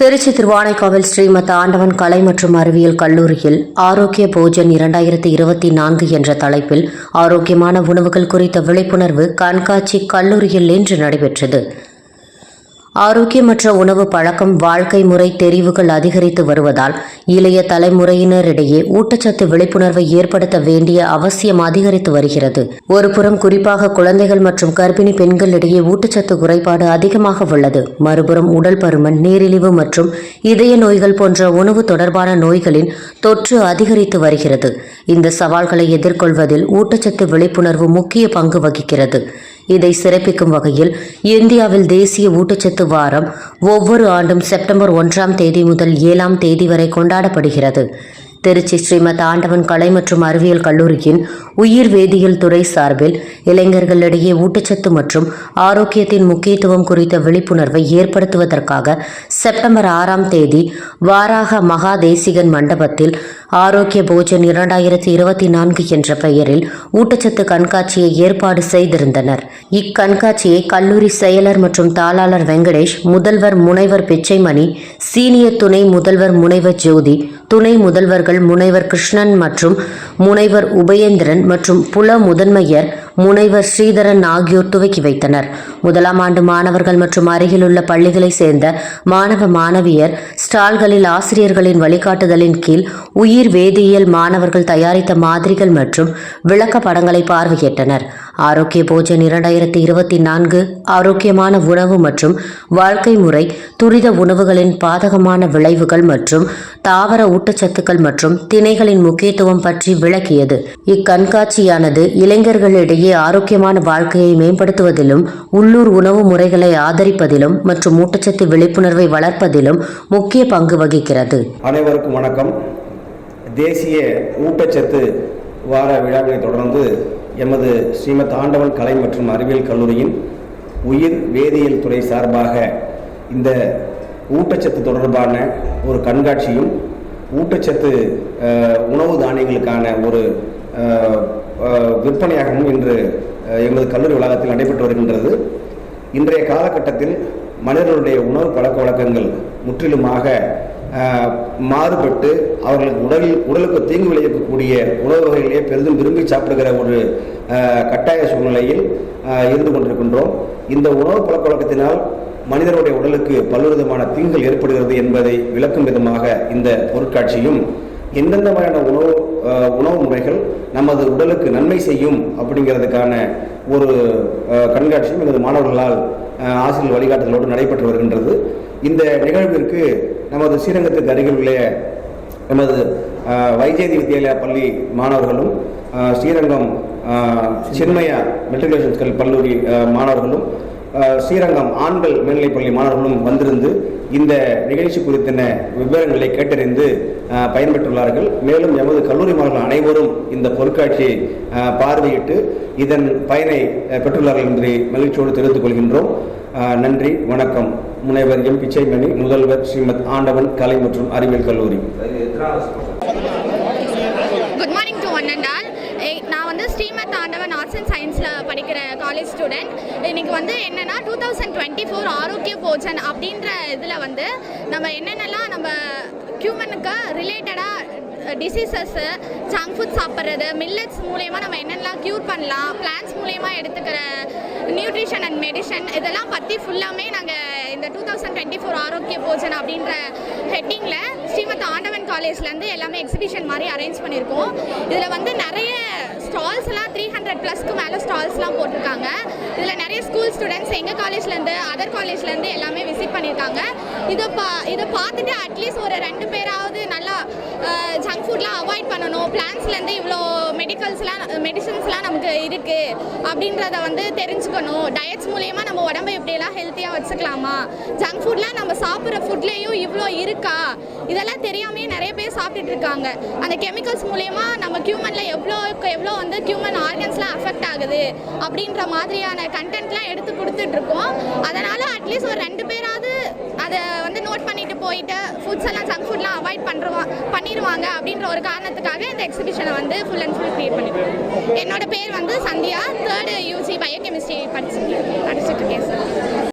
திருச்சி திருவானைக்காவல் ஸ்ரீமத் ஆண்டவன் கலை மற்றும் அறிவியல் கல்லூரியில் ஆரோக்கிய போஜன் இரண்டாயிரத்தி இருபத்தி நான்கு என்ற தலைப்பில் ஆரோக்கியமான உணவுகள் குறித்த விழிப்புணர்வு கண்காட்சி கல்லூரியில் இன்று நடைபெற்றது. ஆரோக்கியமற்ற உணவு பழக்கம் வாழ்க்கை முறை தெரிவுகள் அதிகரித்து வருவதால் இளைய தலைமுறையினரிடையே ஊட்டச்சத்து விழிப்புணர்வை ஏற்படுத்த வேண்டிய அவசியம் அதிகரித்து வருகிறது. ஒருபுறம் குறிப்பாக குழந்தைகள் மற்றும் கர்ப்பிணி பெண்களிடையே ஊட்டச்சத்து குறைபாடு அதிகமாக உள்ளது. மறுபுறம் உடல் பருமன் நீரிழிவு மற்றும் இதய நோய்கள் போன்ற உணவு தொடர்பான நோய்களின் தொற்று அதிகரித்து வருகிறது. இந்த சவால்களை எதிர்கொள்வதில் ஊட்டச்சத்து விழிப்புணர்வு முக்கிய பங்கு வகிக்கிறது. இதை சிறப்பிக்கும் வகையில் இந்தியாவில் தேசிய ஊட்டச்சத்து வாரம் ஒவ்வொரு ஆண்டும் செப்டம்பர் ஒன்றாம் தேதி முதல் ஏழாம் தேதி வரை கொண்டாடப்படுகிறது. திருச்சி ஸ்ரீமத் ஆண்டவன் கலை மற்றும் அறிவியல் கல்லூரியின் உயிர் வேதியியல் துறை சார்பில் இளைஞர்களிடையே ஊட்டச்சத்து மற்றும் ஆரோக்கியத்தின் முக்கியத்துவம் குறித்த விழிப்புணர்வை ஏற்படுத்துவதற்காக செப்டம்பர் ஆறாம் தேதி வாராக மகா தேசிகன் மண்டபத்தில் ஆரோக்கிய போஜன் இரண்டாயிரத்தி இருபத்தி நான்கு என்ற பெயரில் ஊட்டச்சத்து கண்காட்சியை ஏற்பாடு செய்திருந்தனர். இக்கண்காட்சியை கல்லூரி செயலர் மற்றும் தாளாளர் வெங்கடேஷ் முதல்வர் முனைவர் பிச்சைமணி சீனியர் துணை முதல்வர் முனைவர் ஜோதி துணை முதல்வர்கள் முனைவர் கிருஷ்ணன் மற்றும் முனைவர் உபயேந்திரன் மற்றும் புல முதன்மையர் முனைவர் ஸ்ரீதரன் ஆகியோர் துவக்கி வைத்தனர். முதலாம் ஆண்டு மாணவர்கள் மற்றும் அருகிலுள்ள பள்ளிகளை சேர்ந்த மாணவ மாணவியர் ஸ்டால்களில் ஆசிரியர்களின் வழிகாட்டுதலின் கீழ் உயிர் வேதியியல் மாணவர்கள் தயாரித்த மாதிரிகள் மற்றும் விளக்க படங்களை பார்வையிட்டனர். ஆரோக்கிய போஜன் இரண்டாயிரத்தி இருபத்தி நான்கு ஆரோக்கியமான உணவு மற்றும் வாழ்க்கை முறை துரித உணவுகளின் பாதகமான விளைவுகள் மற்றும் தாவர ஊட்டச்சத்துக்கள் மற்றும் திணைகளின் முக்கியத்துவம் பற்றி விளக்கியது. இக்கண்காட்சியானது இளைஞர்களிடையே ஆரோக்கியமான வாழ்க்கையை மேம்படுத்துவதிலும் உள்ளூர் உணவு முறைகளை ஆதரிப்பதிலும் மற்றும் ஊட்டச்சத்து விழிப்புணர்வை வளர்ப்பதிலும் முக்கிய பங்கு வகிக்கிறது. அனைவருக்கும் வணக்கம். தேசிய ஊட்டச்சத்து வார விழாவை தொடர்ந்து எமது ஸ்ரீமத் ஆண்டவன் கலை மற்றும் அறிவியல் கல்லூரியின் உயிர் வேதியியல் துறை சார்பாக இந்த ஊட்டச்சத்து தொடர்பான ஒரு கண்காட்சியும் ஊட்டச்சத்து உணவு தானியங்களுக்கான ஒரு விற்பனையாகவும் இன்று எமது கல்லூரி வளாகத்தில் நடைபெற்று வருகின்றது. இன்றைய காலகட்டத்தில் மனிதர்களுடைய உணவு பழக்க வழக்கங்கள் முற்றிலுமாக மாறுபட்டு அவர்களுக்கு உடலில் உடலுக்கு தீங்கு விளைவிக்கக்கூடிய உணவு வகைகளையே பெரிதும் விரும்பி சாப்பிடுகிற ஒரு கட்டாய சூழ்நிலையில் இருந்து கொண்டிருக்கின்றோம். இந்த உணவு பழக்க வழக்கத்தினால் மனிதனுடைய உடலுக்கு பல்வேறு விதமான தீங்குகள் ஏற்படுகிறது என்பதை விளக்கும் விதமாக இந்த பொருட்காட்சியும் எந்தெந்த மாதிரியான உணவு உணவு முறைகள் நமது உடலுக்கு நன்மை செய்யும் அப்படிங்கிறதுக்கான ஒரு கண்காட்சியும் எனது மாணவர்களால் ஆசிரியர் வழிகாட்டுதலோடு நடைபெற்று வருகின்றது. இந்த நிகழ்விற்கு நமது ஸ்ரீரங்கத்துக்கு அருகில் உள்ள நமது வைஜெயதி வித்யாலயா பள்ளி மாணவர்களும் ஸ்ரீரங்கம் சின்மயா மெட்ரிகுலேஷன் ஸ்கூல் கல்லூரி மாணவர்களும் ஸ்ரீரங்கம் ஆண்கள் மேல்நிலைப் பள்ளி மாணவர்களும் வந்திருந்து இந்த நிகழ்ச்சி குறித்தன விவரங்களை கேட்டறிந்து பயன்பெற்றுள்ளார்கள். மேலும் எமது கல்லூரி மாணவர்கள் அனைவரும் இந்த பொருட்காட்சியை பார்வையிட்டு இதன் பயனை பெற்றுள்ளார்கள் என்று மகிழ்ச்சியோடு தெரிந்து கொள்கின்றோம். நன்றி வணக்கம். முனைவர் எம். பிச்சைமணி முதல்வர் ஸ்ரீமத் ஆண்டவன் கலை மற்றும் அறிவியல் கல்லூரி good morning to one and all நான் வந்து ஸ்ரீமத் ஆண்டவன் ஆர்ட்ஸ் அண்ட் சயின்ஸில் படிக்கிற காலேஜ் ஸ்டூடெண்ட் இன்னைக்கு வந்து என்னென்னா டூ தௌசண்ட் டுவெண்ட்டி ஃபோர் ஆரோக்கிய போஜன் அப்படின்ற இதில் வந்து நம்ம என்னென்னலாம் நம்ம ஹியூமனுக்கு ரிலேட்டடாக டிசீசஸ்ஸு ஜங்க் ஃபுட் சாப்பிட்றது மில்லட்ஸ் மூலயமா நம்ம என்னென்னலாம் க்யூர் பண்ணலாம் பிளான்ஸ் மூலயமா எடுத்துக்கிற நியூட்ரிஷன் அண்ட் மெடிசன் இதெல்லாம் பற்றி ஃபுல்லாமே நாங்கள் தௌசண்ட் டுவெண்ட்டி ஃபோர் ஆரோக்கிய போஜன் அப்படின்ற ஹெட்டிங்கில் ஸ்ரீமத் ஆண்டவன் காலேஜ்லேருந்து எல்லாமே எக்ஸிபிஷன் மாதிரி அரேஞ்ச் பண்ணியிருக்கோம். இதில் வந்து நிறைய ஸ்டால்ஸ் எல்லாம் த்ரீ ஹண்ட்ரட் ப்ளஸ்க்கு மேலே ஸ்டால்ஸ்லாம் போட்டிருக்காங்க. இதில் நிறைய ஸ்கூல் ஸ்டூடெண்ட்ஸ் எங்கள் காலேஜ்லேருந்து அதர் காலேஜ்லேருந்து எல்லாமே விசிட் பண்ணியிருக்காங்க. இதை பா இதை பார்த்துட்டு அட்லீஸ்ட் ஒரு ரெண்டு பேராவது நல்லா ஜங்க் ஃபுட்லாம் அவாய்ட் பண்ணணும். பிளான்ஸ்லேருந்து இவ்வளோ மெடிக்கல்ஸ்லாம் மெடிசன்ஸ்லாம் நமக்கு இருக்குது அப்படின்றத வந்து தெரிஞ்சுக்கணும். டயட்ஸ் மூலயமா நம்ம உடம்பை எப்படியெல்லாம் ஹெல்த்தியாக வச்சுக்கலாமா? ஜங்க் ஃபுட்லாம் நம்ம சாப்பிட்ற ஃபுட்லேயும் இவ்வளோ இருக்கா? இதெல்லாம் தெரியாமே நிறைய பேர் சாப்பிட்டுட்டு இருக்காங்க. அந்த கெமிக்கல்ஸ் மூலயமா நம்ம ஹியூமனில் எவ்வளோக்கு எவ்வளோ வந்து ஹியூமன் ஆர்கன்ஸ்லாம் அஃபெக்ட் ஆகுது அப்படின்ற மாதிரியான கண்டென்ட்லாம் எடுத்து கொடுத்துட்ருக்கோம் அதனால் அட்லீஸ்ட் ஒரு ரெண்டு பேராவது போயிட்டு ஃபுட்ஸ் எல்லாம் ஜங்க் ஃபுட்லாம் அவாய்ட் பண்ணுறவா பண்ணிடுவாங்க அப்படின்ற ஒரு காரணத்துக்காக இந்த எக்ஸிபிஷனை வந்து ஃபுல் அண்ட் ஃபுல் க்ரியேட் பண்ணிருக்கோம். என்னோட பேர் வந்து சந்தியா. தேர்டு யூஜி பயோகெமிஸ்ட்ரி படிச்சு படிச்சுட்டு